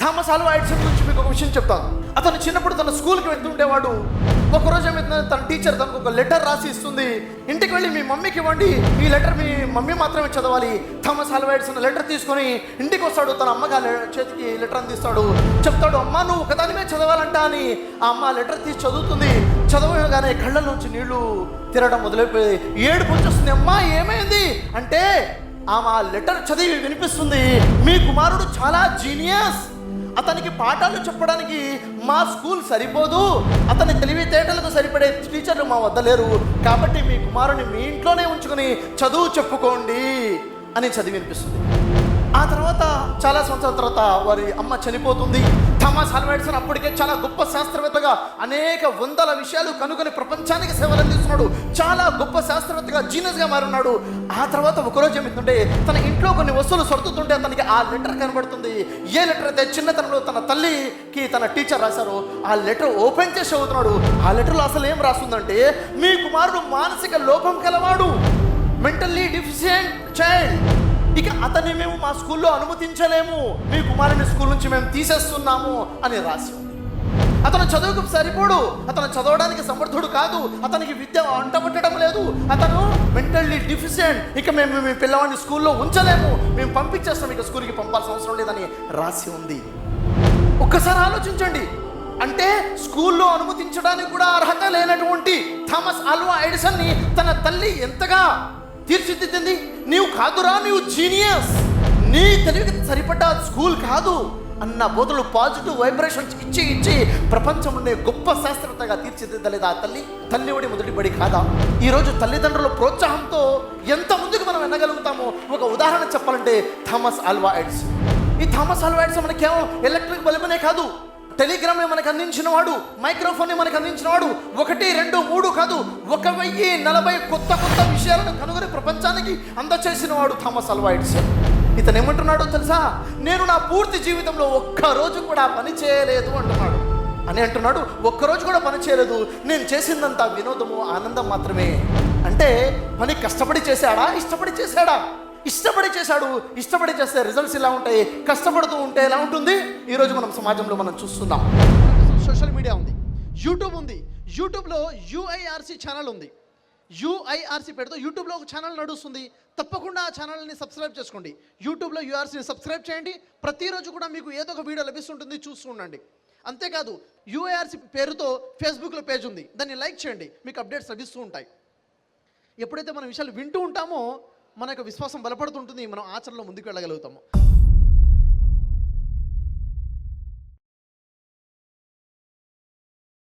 Thomas Alva Edison గురించి మీకు ఒక విషయం చెప్తాను. అతను చిన్నప్పుడు తన స్కూల్కి వెళ్తుండేవాడు ఒకరోజు ఏమైందంటే తన టీచర్ తనకు ఒక లెటర్ రాసి ఇస్తుంది. ఇంటికి వెళ్ళి మీ మమ్మీకి ఇవ్వండి. ఈ లెటర్ మీ మమ్మీ మాత్రమే చదవాలి. థామస్ ఆల్వా ఎడిసన్ లెటర్ తీసుకొని ఇంటికి వస్తాడు. తన అమ్మగా చేతికి లెటర్ అందిస్తాడు. చెప్తాడు అమ్మ నువ్వు ఒకదానిమే చదవాలంట అని. ఆ అమ్మ లెటర్ తీసి చదువుతుంది. చదవగానే కళ్ళ నుంచి నీళ్ళు తిరగడం మొదలైపోయి ఏడుపు వచ్చేస్తుంది. అమ్మ ఏమైంది? అంటే ఆమె ఆ లెటర్ చదివి వినిపిస్తుంది. మీ కుమారుడు చాలా జీనియస్. అతనికి పాఠాలు చెప్పడానికి మా స్కూల్ సరిపోదు. అతని తెలివితేటలకు సరిపడే టీచర్లు మా వద్ద లేరు. కాబట్టి మీ కుమారుని మీ ఇంట్లోనే ఉంచుకొని చదువు చెప్పుకోండి అని చదివి వినిపిస్తుంది. ఆ తర్వాత చాలా సంవత్సరాల తర్వాత వారి అమ్మ చనిపోతుంది. థామస్ ఆల్వా అప్పటికే చాలా గొప్ప శాస్త్రవేత్తగా అనేక వందల విషయాలు కనుగొని ప్రపంచానికి సేవలు అందిస్తున్నాడు. చాలా గొప్ప శాస్త్రవేత్తగా జీనియస్గా మారున్నాడు. ఆ తర్వాత ఒకరోజు ఏమిటంటే తన ఇంట్లో కొన్ని వస్తువులు సొరుకుతుంటే అతనికి ఆ లెటర్ కనబడుతుంది. ఏ లెటర్ అయితే చిన్నతనంలో తన తల్లికి తన టీచర్ రాశారో ఆ లెటర్ ఓపెన్ చేసి చదువుతున్నాడు. ఆ లెటర్లో అసలు ఏం రాస్తుందంటే మీ కుమారుడు మానసిక లోపం కలవాడు. మెంటల్లీ డిఫిషియెంట్ చైల్డ్ ఇక అతన్ని మేము మా స్కూల్లో అనుమతించలేము. మీ కుమారుని స్కూల్ నుంచి మేము తీసేస్తున్నాము అని రాసి ఉంది. అతను చదువుకు సరిపోడు. అతను చదవడానికి సమర్థుడు కాదు. అతనికి విద్య అంటబట్టడం లేదు. అతను మెంటల్లీ డిఫిషియెంట్ ఇక మేము మీ పిల్లవాడిని స్కూల్లో ఉంచలేము. మేము పంపించేస్తాం. ఇక స్కూల్కి పంపాల్సిన అవసరం లేదని రాసి ఉంది. ఒక్కసారి ఆలోచించండి. అంటే స్కూల్లో అనుమతించడానికి కూడా అర్హత లేనటువంటి థామస్ ఆల్వా ఎడిసన్ని తన తల్లి ఎంతగా తీర్చిదిద్దింది? నీవు కాదురా నీవు జీనియస్. నీ తెలివికి సరిపడ్డ స్కూల్ కాదు. అన్న బోధలు పాజిటివ్ వైబ్రేషన్స్ ఇచ్చి ఇచ్చి ప్రపంచంలోనే గొప్ప శాస్త్రవేత్తగా తీర్చిదిద్దలేదు? ఆ తల్లి తల్లి ఒడి మొదటి కాదా ఈరోజు తల్లిదండ్రుల ప్రోత్సాహంతో ఎంత ముందుకు మనం వెళ్ళగలుగుతామో ఒక ఉదాహరణ చెప్పాలంటే థామస్ ఆల్వా ఎడ్స్. ఈ థామస్ ఆల్వా ఎడ్స్ మనకి కేవలం ఎలక్ట్రిక్ బల్బునే కాదు. టెలిగ్రామ్ని మనకు అందించిన వాడు మైక్రోఫోన్ మనకు అందించిన వాడు ఒకటి రెండు మూడు కాదు ఒక వెయ్యి నలభై కొత్త కొత్త విషయాలను కనుగొని ప్రపంచానికి అందచేసిన వాడు థామస్ అల్వా ఎడిసన్ ఇతను ఏమంటున్నాడో తెలుసా? నేను నా పూర్తి జీవితంలో ఒక్క రోజు కూడా పని చేయలేదు అంటున్నాడు. అని అంటున్నాడు ఒక్కరోజు కూడా పని చేయలేదు. నేను చేసిందంతా వినోదము ఆనందం మాత్రమే. అంటే పని కష్టపడి చేశాడా? ఇష్టపడి చేశాడా? ఇష్టపడి చేశాడు. ఇష్టపడి చేస్తే రిజల్ట్స్ ఇలా ఉంటాయి? కష్టపడుతూ ఉంటే ఎలా ఉంటుంది? ఈరోజు మనం సమాజంలో మనం చూస్తున్నాం. సోషల్ మీడియా ఉంది యూట్యూబ్ ఉంది. యూట్యూబ్లో యూఐఆర్సీ ఛానల్ ఉంది. యూఐఆర్సీ పేరుతో యూట్యూబ్లో ఒక ఛానల్ నడుస్తుంది. తప్పకుండా ఆ ఛానల్ని సబ్స్క్రైబ్ చేసుకోండి. యూట్యూబ్లో యూఆర్సీని సబ్స్క్రైబ్ చేయండి. ప్రతిరోజు కూడా మీకు ఏదో ఒక వీడియో లభిస్తుంటుంది చూస్తూ ఉండండి. అంతేకాదు యుఐఆర్సి పేరుతో ఫేస్బుక్లో పేజ్ ఉంది. దాన్ని లైక్ చేయండి. మీకు అప్డేట్స్ లభిస్తూ ఉంటాయి. ఎప్పుడైతే మనం విషయాలు వింటూ ఉంటామో మన యొక్క విశ్వాసం బలపడుతుంటుంది మనం ఆచరణలో ముందుకు వెళ్ళగలుగుతాము.